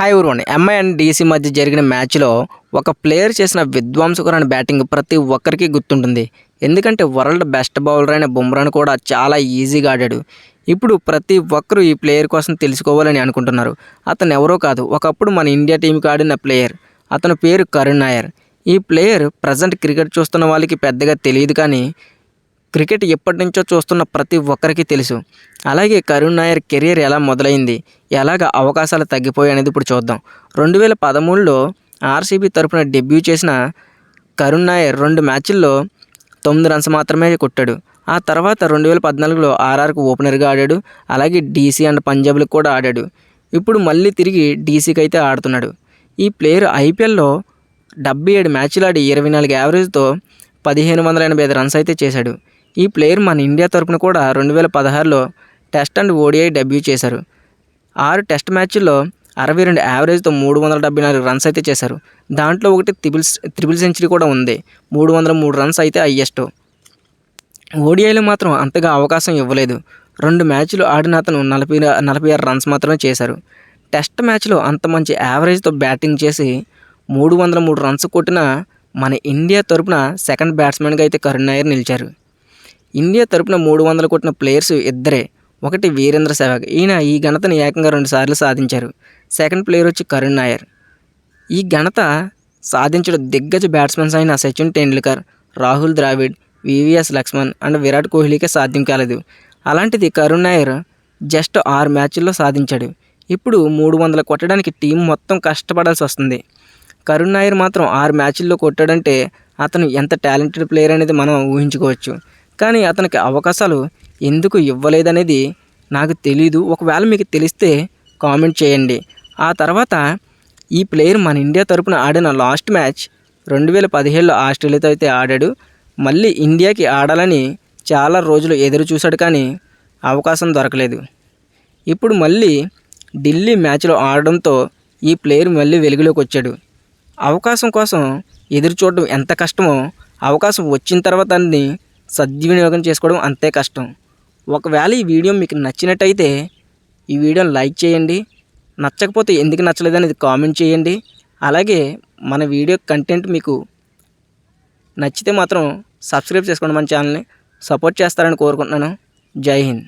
Hi ఊరుకోండి MI and DC మధ్య జరిగిన మ్యాచ్లో ఒక ప్లేయర్ చేసిన విధ్వంసకరమైన బ్యాటింగ్ ప్రతి ఒక్కరికి గుర్తుంటుంది. ఎందుకంటే వరల్డ్ బెస్ట్ బౌలర్ అయిన బుమ్రాను కూడా చాలా ఈజీగా ఆడాడు. ఇప్పుడు ప్రతి ఒక్కరూ ఈ ప్లేయర్ కోసం తెలుసుకోవాలని అనుకుంటున్నారు. అతను ఎవరో కాదు ఒకప్పుడు మన ఇండియా టీంకి ఆడిన ప్లేయర్. అతని పేరు కరుణ్ నాయర్. ఈ ప్లేయర్ ప్రజెంట్ క్రికెట్ చూస్తున్న వాళ్ళకి పెద్దగా తెలియదు కానీ క్రికెట్ ఎప్పటి నుంచో చూస్తున్న ప్రతి ఒక్కరికి తెలుసు. అలాగే కరుణ్ నాయర్ కెరీర్ ఎలా మొదలైంది ఎలాగ అవకాశాలు తగ్గిపోయాయి అనేది ఇప్పుడు చూద్దాం. రెండు వేల పదమూడులో ఆర్సీబీ తరపున డెబ్యూ చేసిన కరుణ్ నాయర్ రెండు మ్యాచ్ల్లో తొమ్మిది రన్స్ మాత్రమే కొట్టాడు. ఆ తర్వాత రెండు వేల పద్నాలుగులో ఆర్ఆర్కు ఓపెనర్గా ఆడాడు అలాగే డీసీ అండ్ పంజాబ్లకు కూడా ఆడాడు. ఇప్పుడు మళ్ళీ తిరిగి డీసీకి అయితే ఆడుతున్నాడు. ఈ ప్లేయర్ ఐపీఎల్లో డెబ్బై ఏడు మ్యాచ్లు ఆడి ఇరవై నాలుగు యావరేజ్తో పదిహేను వందల ఎనభై ఐదు రన్స్ అయితే చేశాడు. ఈ ప్లేయర్ మన ఇండియా తరపున కూడా రెండు వేల పదహారులో టెస్ట్ అండ్ ఓడిఐ డెబ్యూ చేశారు. ఆరు టెస్ట్ మ్యాచ్ల్లో అరవై రెండు యావరేజ్తో మూడు వందల డెబ్బై నాలుగు రన్స్ అయితే చేశారు. దాంట్లో ఒకటి త్రిబుల్స్ త్రిబుల్ సెంచరీ కూడా ఉంది. మూడు వందల మూడు రన్స్ అయితే హయ్యెస్ట్ ఓడిఐలో మాత్రం అంతగా అవకాశం ఇవ్వలేదు. రెండు మ్యాచ్లు ఆడిన అతను నలభై నలభై ఆరు రన్స్ మాత్రమే చేశారు. టెస్ట్ మ్యాచ్లో అంత మంచి యావరేజ్తో బ్యాటింగ్ చేసి మూడు వందల మూడు రన్స్ కొట్టిన మన ఇండియా తరపున సెకండ్ బ్యాట్స్మెన్గా అయితే కరుణ్ నాయర్ నిలిచారు. ఇండియా తరపున మూడు వందలు కొట్టిన ప్లేయర్స్ ఇద్దరే. ఒకటి వీరేంద్ర సెహ్వాగ్. ఈయన ఈ ఘనతను ఏకంగా రెండు సార్లు సాధించారు. సెకండ్ ప్లేయర్ వచ్చి కరుణ్ నాయర్. ఈ ఘనత సాధించడం దిగ్గజ బ్యాట్స్మెన్స్ అయిన సచిన్ టెండూల్కర్ రాహుల్ ద్రావిడ్ వివిఎస్ లక్ష్మణ్ అండ్ విరాట్ కోహ్లీకే సాధ్యం కాలేదు. అలాంటిది కరుణ్ నాయర్ జస్ట్ ఆరు మ్యాచ్ల్లో సాధించాడు. ఇప్పుడు మూడు వందలు కొట్టడానికి టీం మొత్తం కష్టపడాల్సి వస్తుంది. కరుణ్ నాయర్ మాత్రం ఆరు మ్యాచ్ల్లో కొట్టాడంటే అతను ఎంత టాలెంటెడ్ ప్లేయర్ అనేది మనం ఊహించుకోవచ్చు. కానీ అతనికి అవకాశాలు ఎందుకు ఇవ్వలేదనేది నాకు తెలీదు. ఒకవేళ మీకు తెలిస్తే కామెంట్ చేయండి. ఆ తర్వాత ఈ ప్లేయర్ మన ఇండియా తరపున ఆడిన లాస్ట్ మ్యాచ్ రెండు వేల పదిహేడులో ఆస్ట్రేలియాతో అయితే ఆడాడు. మళ్ళీ ఇండియాకి ఆడాలని చాలా రోజులు ఎదురు చూశాడు కానీ అవకాశం దొరకలేదు. ఇప్పుడు మళ్ళీ ఢిల్లీ మ్యాచ్లో ఆడడంతో ఈ ప్లేయర్ మళ్ళీ వెలుగులోకి వచ్చాడు. అవకాశం కోసం ఎదురు చూడడం ఎంత కష్టమో అవకాశం వచ్చిన తర్వాత దాన్ని సద్వినియోగం చేసుకోవడం అంతే కష్టం. ఒకవేళ ఈ వీడియో మీకు నచ్చినట్టయితే ఈ వీడియోని లైక్ చేయండి. నచ్చకపోతే ఎందుకు నచ్చలేదు అనేది కామెంట్ చేయండి. అలాగే మన వీడియో కంటెంట్ మీకు నచ్చితే మాత్రం సబ్స్క్రైబ్ చేసుకోండి మన ఛానల్ని. సపోర్ట్ చేస్తారని కోరుకుంటున్నాను. జై హింద్.